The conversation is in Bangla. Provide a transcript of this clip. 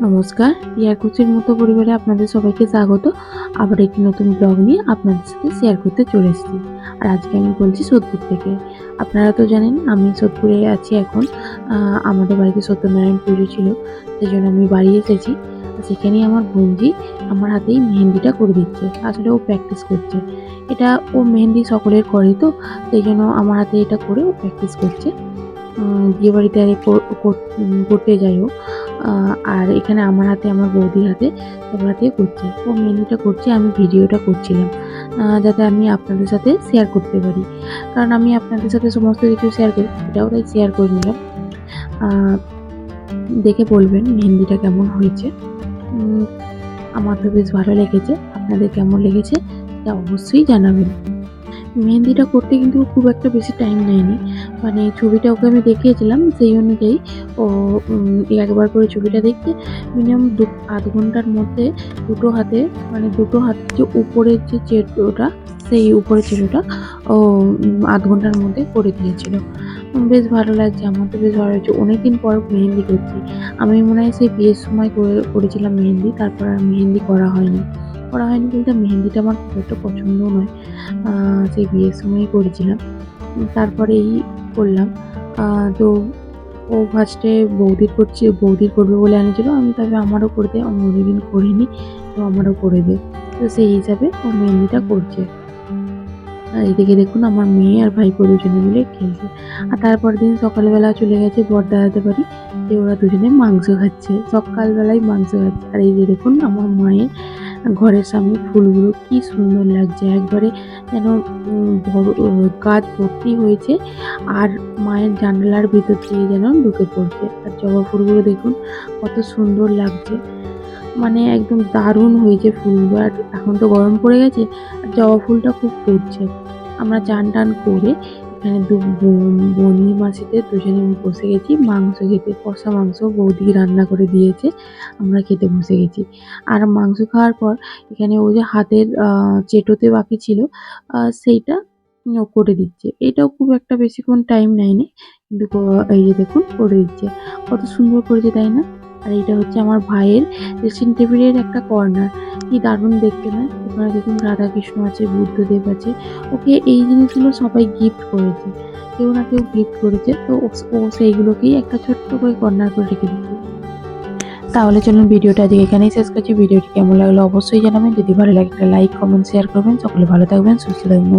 নমস্কার রিয়াকুচির মতো পরিবারে আপনাদের সবাইকে স্বাগত। আবার একটি নতুন ব্লগ নিয়ে আপনাদের সাথে শেয়ার করতে চলে এসেছি। আর আজকে আমি বলছি সোদপুর থেকে। আপনারা তো জানেন আমি সোদপুরে আছি এখন। আমাদের বাড়িতে সত্যনারায়ণ পুজো ছিল সেই জন্য আমি বাড়ি এসেছি। সেখানেই আমার বোনজি আমার হাতেই মেহেন্দিটা করে দিচ্ছে আসলে ও প্র্যাকটিস করছে। এটা ও মেহেন্দি সকলের করে তো সেই জন্য আমার হাতে এটা করে ও প্র্যাকটিস করছে বিয়ে বাড়িতে আর কর- কর- করতে যাই আহ, আর এখানে আমার হাতে, আমার বৌদির হাতে সবার হাতে করছে। ও মেনুটা করছে, আমি ভিডিওটা করছিলাম যাতে আমি আপনাদের সাথে শেয়ার করতে পারি। কারণ আমি আপনাদের সাথে সমস্ত কিছু শেয়ার করি এটাও তাই শেয়ার করে নিলাম। দেখে বলবেন মেহেন্দিটা কেমন হয়েছে। আমার তো বেশ ভালো লেগেছে, আপনাদের কেমন লেগেছে, তা অবশ্যই জানাবেন। মেহেন্দিটা করতে কিন্তু খুব একটা বেশি টাইম নেয়নি। মানে ছবিটা ওকে আমি দেখিয়েছিলাম সেই অনুযায়ী ও একবার করে ছবিটা দেখতে মিনিমাম দু, আধ ঘণ্টার মধ্যে দুটো হাতে মানে দুটো হাত যে উপরের যে চেটোটা সেই উপরের চেটোটা ও আধ ঘণ্টার মধ্যে করে দিয়েছিল। বেশ ভালো লাগছে, আমার তো বেশ ভালো লাগছে। অনেকদিন পর মেহেন্দি করছি। আমি মনে হয় সেই বিয়ের সময় করে, করেছিলাম মেহেন্দি, তারপর আর মেহেন্দি করা হয়নি। করা হয়নি কিন্তু মেহেন্দিটা আমার খুব একটা পছন্দ নয়। সেই বিয়ের সময়ই করেছিলাম। উম, তারপরেই করলাম। তো ও ফার্স্টে বৌদির করছি বৌদির করবে বলে আনিছিল আমি তবে আমারও করে দে আমি অনেকদিন করিনি তো আমারও করে দে। তো সেই হিসাবে ও মেহেন্দিটা করছে। আর এদিকে দেখুন আমার মেয়ে আর ভাইপো দুজনে মিলে খেলছে। আর তারপর দিন সকালবেলা চলে গেছে বরদাদাতে বাড়ি। যে ওরা দুজনে মাংস খাচ্ছে। সকালবেলায় মাংস খাচ্ছে। আর এই যে দেখুন আমার মায়ের ঘরের সামনে ফুলগুলো কি সুন্দর লাগছে। একবারে যেন বড় গাছ ভর্তি হয়েছে আর মায়ের জানলার ভিতর দিয়ে যেন ঢুকে পড়ছে। আর জবা ফুলগুলো দেখুন কত সুন্দর লাগছে। মানে একদম দারুণ হয়েছে ফুলগুলো। আর এখন তো গরম পড়ে গেছে, আর জবা ফুলটা খুব ফুটছে। আমরা চান টান করে এখানে দু বোন- বনি মাসিতে দুজনে বসে গেছি। মাংস খেতে, কষা মাংস বৌদি রান্না করে দিয়েছে, আমরা খেতে বসে গেছি। আর মাংস খাওয়ার পর এখানে ও যে হাতের চেটোতে বাকি ছিল সেইটা করে দিচ্ছে। এটাও খুব একটা বেশিক্ষণ টাইম নেয়নি, কিন্তু এই যে দেখুন, করে দিচ্ছে। কত সুন্দর করেছে, তাই না? আর এটা হচ্ছে আমার ভাইয়ের ড্রেসিং টেবিলের একটা কর্নার কি দারুণ দেখতে, না? ওখানে দেখুন রাধাকৃষ্ণ আছে, বুদ্ধদেব আছে। ওকে এই জিনিসগুলো সবাই গিফট করেছে। কেউ না কেউ গিফট করেছে। তো ও- সেইগুলোকেই একটা ছোট্ট করে কর্নার করে রেখে দিচ্ছে তাহলে চলুন ভিডিওটা আজকে এখানেই শেষ করছি। ভিডিওটি কেমন লাগল অবশ্যই জানাবেন। যদি ভালো লাগে, একটা লাইক কমেন্ট শেয়ার করবেন। সকলে ভালো থাকবেন, সুস্থ থাকবেন।